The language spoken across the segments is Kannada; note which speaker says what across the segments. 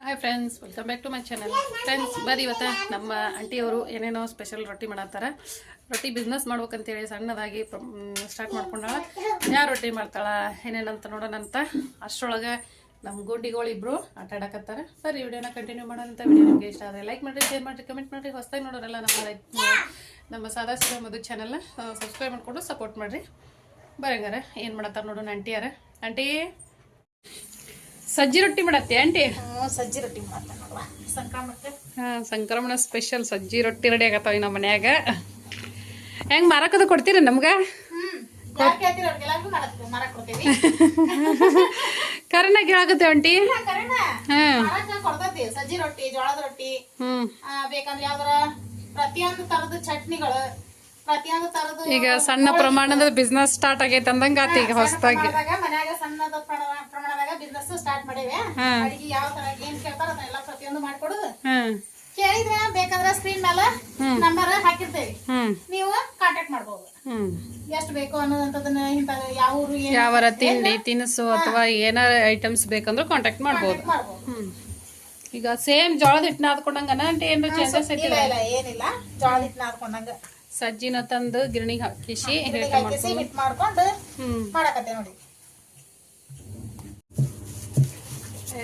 Speaker 1: Hi friends welcome back to my channel friends ಬರೀ ಇವತ್ತು ನಮ್ಮ ಆಂಟಿಯವರು ಏನೇನೋ ಸ್ಪೆಷಲ್ ರೊಟ್ಟಿ ಮಾಡತ್ತಾರ ರೊಟ್ಟಿ ಬಿಸ್ನೆಸ್ ಮಾಡ್ಬೇಕಂತೇಳಿ ಸಣ್ಣದಾಗಿ ಸ್ಟಾರ್ಟ್ ಮಾಡ್ಕೊಂಡಾಳ. ಯಾರು ರೊಟ್ಟಿ ಮಾಡ್ತಾಳ, ಏನೇನಂತ ನೋಡೋಣಂತ ಅಷ್ಟರೊಳಗೆ ನಮ್ಮ ಗುಂಡಿಗಳು ಇಬ್ರು ಆಟ ಆಡಕತ್ತಾರ ಸರಿ, ವಿಡಿಯೋನ ಕಂಟಿನ್ಯೂ ಮಾಡೋಣಂತ ವಿಡಿಯೋ ನಿಮಗೆ ಇಷ್ಟ ಆದರೆ ಲೈಕ್ ಮಾಡಿರಿ ಶೇರ್ ಮಾಡಿರಿ ಕಮೆಂಟ್ ಮಾಡಿರಿ. ಹೊಸದಾಗಿ ನೋಡೋರಲ್ಲ ನಮ್ಮ ನಮ್ಮ ಸಾದಾ ಸಿದ ಮಧು ಚಾನಲ್ನ ಸಬ್ಸ್ಕ್ರೈಬ್ ಮಾಡಿಕೊಂಡು ಸಪೋರ್ಟ್ ಮಾಡಿರಿ. ಬರಂಗಾರ, ಏನು ಮಾಡತ್ತಾರ ನೋಡೋಣ ಆಂಟಿಯಾರ. ಆಂಟಿ? ಸಜ್ಜಿ ರೊಟ್ಟಿ ಮಾಡತ್ತೆ ಆಂಟಿ?
Speaker 2: ಸಜ್ಜಿ ರೊಟ್ಟಿ ಸಂಕ್ರಮಣಕ್ಕೆ
Speaker 1: ಹಾ ಸಂಕ್ರಮಣ ಸ್ಪೆಷಲ್ ಸಜ್ಜಿ ರೊಟ್ಟಿ ರೆಡಿ ಆಗತ್ತಾವ ನಮ್ಮ ಮನ್ಯಾಗ. ಹೆಂಗ್ ಮಾರಕದ ಕೊಡ್ತೀರ ನಮ್ಗ? ಕರೆನ ಕೇಳಾಕತ್ತೆ ಆಂಟಿ.
Speaker 2: ಸಜ್ಜಿ ರೊಟ್ಟಿ ಜೋಳದ ರೊಟ್ಟಿ. ಬೇಕಂದ್ರೆ ಯಾವ್ದಾರ ಪ್ರತಿಯೊಂದು ತರದ ಚಟ್ನಿಗಳು ಪ್ರತಿಯೊಂದು ತರದ
Speaker 1: ಈಗ ಸಣ್ಣ ಪ್ರಮಾಣದ ಬಿಸ್ನೆಸ್ ಸ್ಟಾರ್ಟ್ ಆಗೈತೆ ಅಂದಂಗಾತಿ ಆತ ಈಗ ಹೊಸದಾಗಿ.
Speaker 2: ಬಿಸ್ನೆಸ್
Speaker 1: ಹಾ.
Speaker 2: ಅಡಿಗೆ ಯಾವ ತರ ಏನ್ ಕೇಳ್ತಾರ ಅದನ್ನೆಲ್ಲ ಪ್ರತಿಯೊಂದು ಮಾಡ್ಕೊಡುದು.
Speaker 1: ಹ್ಮ್
Speaker 2: ಕೇಳಿದ್ರೆ ಬೇಕಂದ್ರೆ ಸ್ಕ್ರೀನ್ ಮೇಲೆ ನಂಬರ್ ಹಾಕಿರ್ತೇವೆ. ನೀವು ಕಾಂಟ್ಯಾಕ್ಟ್ ಮಾಡ್ಬೋದು. ಎಷ್ಟು ಬೇಕು ಯಾವ ಊರು
Speaker 1: ತಿಂಡಿ ತಿನಿಸು ಅಥವಾ ಏನಾರ ಐಟಮ್ಸ್ ಬೇಕಂದ್ರೆ ಕಾಂಟ್ಯಾಕ್ಟ್ ಮಾಡ್ಬೋದು. ಈಗ ಸೇಮ್ ಜೋಳದ ಹಿಟ್ಟು ನಾದ್ಕೊಂಡಂಗನ ಅಂತ ಏನ್ರ ಚೇಂಜಸ್ ಐತಿ
Speaker 2: ಇಲ್ಲ ಇಲ್ಲ ಏನಿಲ್ಲ. ಜೋಳದ ಹಿಟ್ಟು ನಾದ್ಕೊಂಡಂಗ
Speaker 1: ಸಜ್ಜಿನ ತಂದು ಗಿರಣಿಗೆ ಹಾಕಿಸಿ ಹಿಟ್ಟು
Speaker 2: ಮಾಡ್ಕೊಂಡು ಮಾಡಕತ್ತೆ ನೋಡಿ.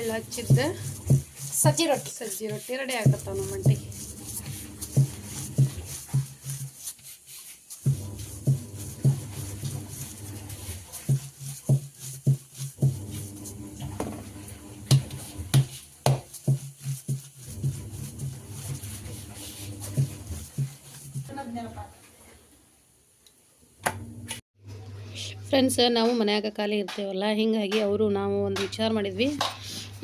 Speaker 1: ಎಳ್ಳು ಹಚ್ಚಿದ್ದು.
Speaker 2: ಸಜ್ಜಿ ರೊಟ್ಟಿ
Speaker 1: ಸಜ್ಜಿ ರೊಟ್ಟಿ ರೆಡಿ ಆಗತ್ತಾವ ನಮ್ಮ ಮಂಟಿಗೆ. ಫ್ರೆಂಡ್ಸ್ ನಾವು ಮನ್ಯಾಗ ಖಾಲಿ ಇರ್ತೇವಲ್ಲ, ಹಿಂಗಾಗಿ ಅವರು ನಾವು ಒಂದು ವಿಚಾರ ಮಾಡಿದ್ವಿ.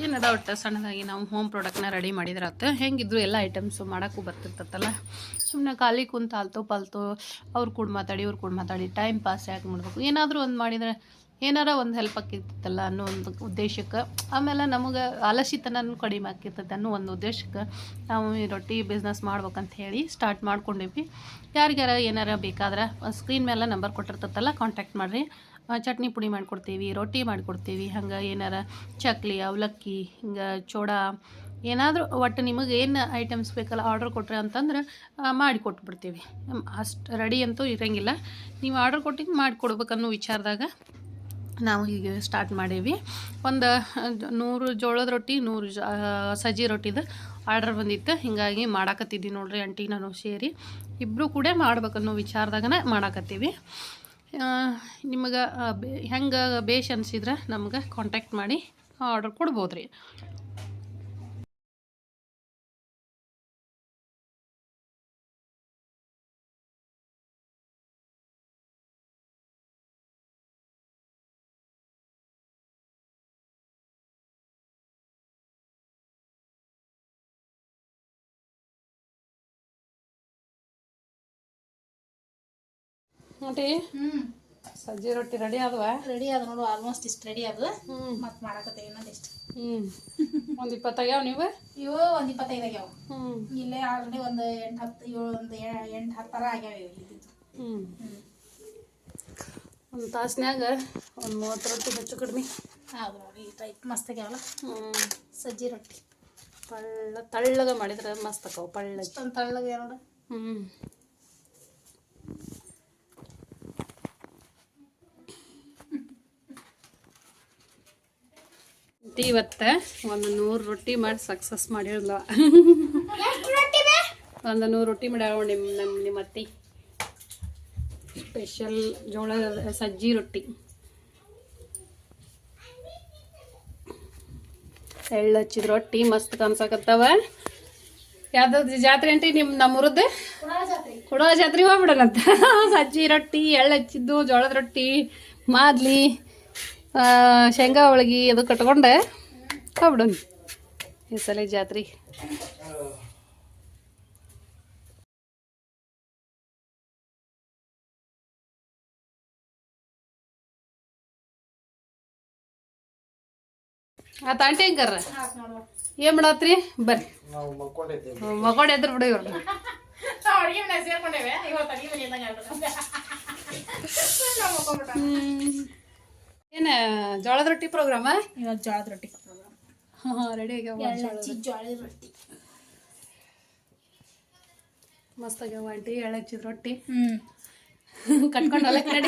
Speaker 1: ಏನದ ಒಟ್ಟು ಸಣ್ಣದಾಗಿ ನಾವು ಹೋಮ್ ಪ್ರಾಡಕ್ಟ್ನ ರೆಡಿ ಮಾಡಿದ್ರಾತು, ಹೆಂಗಿದ್ರು ಎಲ್ಲ ಐಟಮ್ಸು ಮಾಡೋಕ್ಕೂ ಬರ್ತಿರ್ತತ್ತಲ್ಲ. ಸುಮ್ಮನೆ ಖಾಲಿ ಕುಂತು ಆಲ್ತು ಪಾಲ್ತು, ಅವ್ರು ಕೂಡ ಮಾತಾಡಿ, ಇವ್ರು ಕೂಡ ಮಾತಾಡಿ ಟೈಮ್ ಪಾಸ್ ಯಾಕೆ ಮಾಡಬೇಕು? ಏನಾದರೂ ಒಂದು ಮಾಡಿದರೆ ಏನಾರ ಒಂದು ಹೆಲ್ಪ್ ಆಕಿರ್ತಲ್ಲ ಅನ್ನೋ ಒಂದು ಉದ್ದೇಶಕ್ಕೆ. ಆಮೇಲೆ ನಮಗೆ ಆಲಸ್ಯತನೂ ಕಡಿಮೆ ಆಕಿರ್ತೈತೆ ಅನ್ನೋ ಒಂದು ಉದ್ದೇಶಕ್ಕೆ ನಾವು ಈ ರೊಟ್ಟಿ ಬಿಸ್ನೆಸ್ ಮಾಡ್ಬೇಕಂತ ಹೇಳಿ ಸ್ಟಾರ್ಟ್ ಮಾಡ್ಕೊಂಡಿವಿ. ಯಾರಿಗಾರ ಏನಾರ ಬೇಕಾದ್ರೆ ಸ್ಕ್ರೀನ್ ಮೇಲೆ ನಂಬರ್ ಕೊಟ್ಟಿರ್ತೈತಲ್ಲ ಕಾಂಟ್ಯಾಕ್ಟ್ ಮಾಡಿರಿ. ಚಟ್ನಿ ಪುಡಿ ಮಾಡಿಕೊಡ್ತೀವಿ, ರೊಟ್ಟಿ ಮಾಡಿಕೊಡ್ತೀವಿ, ಹಂಗೆ ಏನಾರ ಚಕ್ಲಿ, ಅವಲಕ್ಕಿ, ಹಿಂಗೆ ಚೋಡ, ಏನಾದರೂ ಒಟ್ಟು ನಿಮಗೆ ಏನು ಐಟಮ್ಸ್ ಬೇಕಲ್ಲ ಆರ್ಡ್ರ್ ಕೊಟ್ಟರೆ ಅಂತಂದ್ರೆ ಮಾಡಿ ಕೊಟ್ಬಿಡ್ತೀವಿ. ಅಷ್ಟು ರೆಡಿ ಅಂತೂ ಇರೋಂಗಿಲ್ಲ. ನೀವು ಆರ್ಡ್ರ್ ಕೊಟ್ಟಿದ್ದು ಮಾಡಿಕೊಡ್ಬೇಕನ್ನೋ ವಿಚಾರದಾಗ ನಾವು ಈಗ ಸ್ಟಾರ್ಟ್ ಮಾಡೇವಿ. ಒಂದು ನೂರು ಜೋಳದ ರೊಟ್ಟಿ, ನೂರು ಸಜ್ಜಿ ರೊಟ್ಟಿದು ಆರ್ಡರ್ ಬಂದಿತ್ತು. ಹಿಂಗಾಗಿ ಮಾಡಾಕತ್ತಿದ್ವಿ ನೋಡ್ರಿ ಆಂಟಿ ನಾನು ಸೇರಿ. ಇಬ್ಬರು ಕೂಡ ಮಾಡ್ಬೇಕನ್ನೋ ವಿಚಾರದಾಗನ ಮಾಡಾಕತ್ತೀವಿ. ನಿಮಗೆ ಹೆಂಗೆ ಬೇಷ್ ಅನಿಸಿದ್ರೆ ನಮ್ಗೆ ಕಾಂಟ್ಯಾಕ್ಟ್ ಮಾಡಿ ಆರ್ಡರ್ ಕೊಡ್ಬೋದು ರೀ
Speaker 2: ಹ್ಮ್.
Speaker 1: ಸಜ್ಜಿ ರೊಟ್ಟಿ ರೆಡಿ ಆದವ?
Speaker 2: ರೆಡಿ ಆದ ನೋಡು ಆಲ್ಮೋಸ್ಟ್ ಇಷ್ಟು ರೆಡಿ ಆದ.
Speaker 1: ಹ್ಞೂ
Speaker 2: ಮತ್ತೆ ಮಾಡಕತ್ತೆ ಇನ್ನೊಂದು ಇಷ್ಟು.
Speaker 1: ಹ್ಞೂ ಒಂದು ಇಪ್ಪತ್ತಾಗ್ಯಾವ ನೀವು?
Speaker 2: ಇವು ಒಂದು ಇಪ್ಪತ್ತೈದು ಆಗ್ಯಾವ.
Speaker 1: ಹ್ಞೂ
Speaker 2: ಇಲ್ಲೇ ಆಲ್ರೆಡಿ ಒಂದು ಎಂಟು ಹತ್ತು ಏಳು ಒಂದು ಎಂಟು ಹತ್ತು ಥರ ಆಗ್ಯಾವ ಇವು ಇದ್ದಿದ್ದು.
Speaker 1: ಹ್ಞೂ ಒಂದು ತಾಸ್ನ್ಯಾಗ ಒಂದು ಮೂವತ್ತು ರೊಟ್ಟಿ ಹೆಚ್ಚು ಕಡಿಮೆ.
Speaker 2: ಹೌದು ನೋಡಿ ಈ ಟೈಪ್ ಮಸ್ತ್ ಆಗ್ಯಾವಲ್ಲ.
Speaker 1: ಹ್ಞೂ
Speaker 2: ಸಜ್ಜಿ ರೊಟ್ಟಿ.
Speaker 1: ಪಳ್ಳ ತಳ್ಳಗ ಮಾಡಿದ್ರೆ ಮಸ್ತ್ ಅಕ್ಕವು ಪಳ್ಳ.
Speaker 2: ತಳ್ಳಗ ಹ್ಮ್.
Speaker 1: ಹ್ಞೂ ಇವತ್ತು. ಒಂದು ನೂರು ರೊಟ್ಟಿ ಮಾಡಿ ಸಕ್ಸಸ್ ಮಾಡಿರಲ್ಲ ಒಂದು ನೂರು ರೊಟ್ಟಿ ಮಾಡ್ಯಾವ ನಿಮ್ಮ ನಮ್ಮ ನಿಮ್ಮ ಅತ್ತಿ. ಸ್ಪೆಷಲ್ ಜೋಳದ ಸಜ್ಜಿ ರೊಟ್ಟಿ. ಎಳ್ಳು ಹಚ್ಚಿದ ರೊಟ್ಟಿ ಮಸ್ತ್ ಕನ್ಸಾಕತ್ತವ ಯಾವ್ದು ಜಾತ್ರೆ ಅಂಟಿ ನಿಮ್ಮ ನಮ್ಮೂರದ್ದು? ಕೊಡೋ ಜಾತ್ರೆ. ಹೋಗ್ಬಿಡೋಣಂತ. ಸಜ್ಜಿ ರೊಟ್ಟಿ ಎಳ್ಳು ಹಚ್ಚಿದ್ದು ಜೋಳದ ರೊಟ್ಟಿ ಮಾದ್ಲಿ. ಶೇಂಗಾ ಹೋಳ್ಗಿ ಅದು ಕಟ್ಕೊಂಡೆ. ಹೋಗ್ಬಿಡೋಣ ಈ ಸಲ ಜಾತ್ರೆ. ಆ ತಾಂಟಿ ಹೆಂಗಾರ ಏನ್ ಮಾಡತ್ರಿ? ಬರ್ರಿ.
Speaker 3: ನಾವು ಎದ್ರು
Speaker 1: ಬಿಡು ಎದ್ರ ಬಿಡಿ ಇವ್ರನ್ನ
Speaker 2: ನಾವು
Speaker 1: ಏನ ಜೋಳದ ರೊಟ್ಟಿ ಪ್ರೋಗ್ರಾಮ
Speaker 2: ಇವಾಗ ಜೋಳದ ರೊಟ್ಟಿ ಪ್ರೋಗ್ರಾಮ್
Speaker 1: ಹಾಂ ರೆಡಿ ಆಗ್ಯಾವ
Speaker 2: ಜೋಳದ ರೊಟ್ಟಿ.
Speaker 1: ಮಸ್ತ್ ಆಗ್ಯಾವ ಆಂಟಿ ಎಳಚ್ಚಿದ ರೊಟ್ಟಿ.
Speaker 2: ಹ್ಮ್.
Speaker 1: ಕಟ್ಕೊಂಡು ಹೊಲಕ್ಕೆ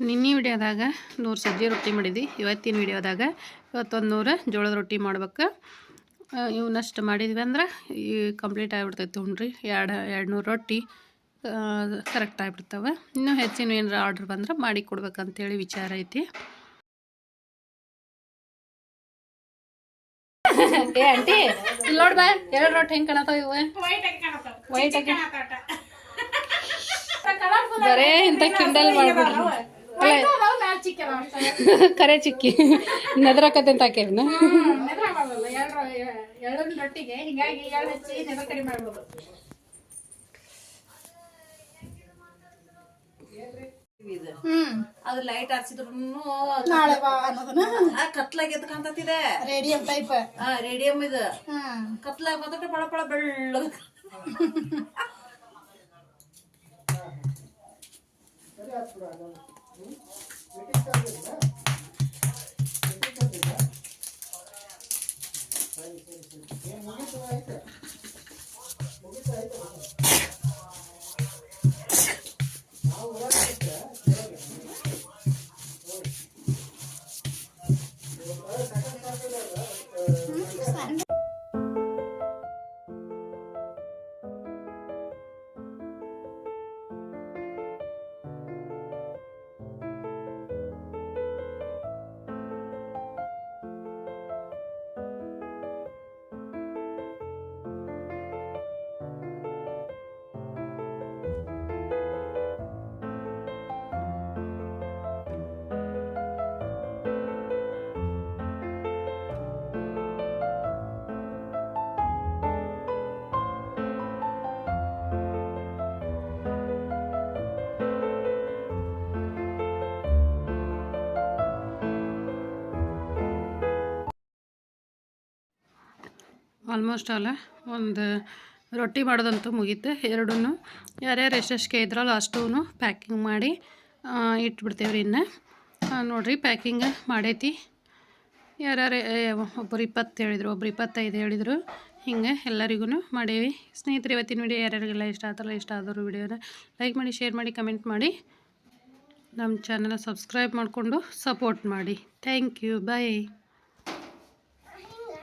Speaker 1: ನಿನ್ನೆ ವಿಡಿಯೋದಾಗ ನೂರು ಸಜ್ಜಿ ರೊಟ್ಟಿ ಮಾಡಿದ್ವಿ ಇವತ್ತಿನ ವಿಡಿಯೋದಾಗ ಇವತ್ತೊಂದು ನೂರು ಜೋಳದ ರೊಟ್ಟಿ ಮಾಡ್ಬೇಕು. ಇವನ್ನಷ್ಟು ಮಾಡಿದ್ವಿ ಅಂದ್ರೆ ಈ ಕಂಪ್ಲೀಟ್ ಆಗಿಬಿಡ್ತೈತೆ ಹುಣ್ರಿ ಎರಡು ಎರಡು ನೂರು ರೊಟ್ಟಿ. ಕರೆಕ್ಟ್ ಆಗಿಬಿಡ್ತವೆ. ಇನ್ನೂ ಹೆಚ್ಚಿನ ಏನಾರ ಆರ್ಡ್ರ್ ಬಂದ್ರೆ ಮಾಡಿ ಕೊಡ್ಬೇಕಂತೇಳಿ ವಿಚಾರ ಐತಿ. ಏ ಆಂಟಿ ಇಲ್ಲಿ ನೋಡ್ ಬಾ ಎರಡು ರೊಟ್ಟಿ ಹೆಂಗೆ ಕಾಣತಾವ ಇವ?
Speaker 2: ವೈಟ್ ಆಗಿ
Speaker 1: ಬರೇ ಇಂಥ ಕಿಂಡಲ್ ಮಾಡ್ಬಿಡ್ರಿ. ಕರೆ ಚಿಕ್ಕಿ. ನೆದ್ರಕತ್ತಂತ
Speaker 2: ಅಂತ ಎಳ್ಳು ರೊಟ್ಟಿಗೆ. ಹಿಂಗಾಗಿ ಎಳ್ಳು ಹಚ್ಚಿ ನೆದ್ರ ಕಡಿಮೆ ಮಾಡ್ಬೋದು.
Speaker 3: ಅದು ಲೈಟ್ ಹಚ್ಚಿದ್ರು ಕತ್ಲಾಗ ಎದ್ ಕಾಣ್ತತಿದೆ
Speaker 2: ರೇಡಿಯಂ ಟೈಪ್
Speaker 3: ರೇಡಿಯಂ ಇದು.
Speaker 2: ಹ್ಮ್.
Speaker 3: ಕತ್ಲಾಗ ಬಂದ್ರೆ ಪಳ ಪಳ ಬೆಳ್ಳಗ.
Speaker 1: ಆಲ್ಮೋಸ್ಟ್ ಆಲ್ ಒಂದು ರೊಟ್ಟಿ ಮಾಡೋದಂತೂ ಮುಗೀತು. ಎರಡೂ ಯಾರ್ಯಾರು ಎಷ್ಟೆಷ್ಟು ಇದ್ರಲ್ಲ ಅಷ್ಟೂ ಪ್ಯಾಕಿಂಗ್ ಮಾಡಿ ಇಟ್ಬಿಡ್ತೇವೆ ರೀ ಇನ್ನು. ನೋಡಿರಿ ಪ್ಯಾಕಿಂಗ್ ಮಾಡೈತಿ. ಯಾರ್ಯಾರು ಒಬ್ಬರು ಇಪ್ಪತ್ತು ಹೇಳಿದರು, ಒಬ್ರು ಇಪ್ಪತ್ತೈದು ಹೇಳಿದರು. ಹಿಂಗೆ ಎಲ್ಲರಿಗೂ ಮಾಡೇವಿ. ಸ್ನೇಹಿತರು, ಇವತ್ತಿನ ವಿಡಿಯೋ ಯಾರ್ಯಾರಿಗೆಲ್ಲ ಇಷ್ಟ ಆತಲ್ಲ ಇಷ್ಟ ಆದವರು ವೀಡಿಯೋನ ಲೈಕ್ ಮಾಡಿ ಶೇರ್ ಮಾಡಿ ಕಮೆಂಟ್ ಮಾಡಿ. ನಮ್ಮ ಚಾನಲ್ ಸಬ್ಸ್ಕ್ರೈಬ್ ಮಾಡಿಕೊಂಡು ಸಪೋರ್ಟ್ ಮಾಡಿ. Thank you bye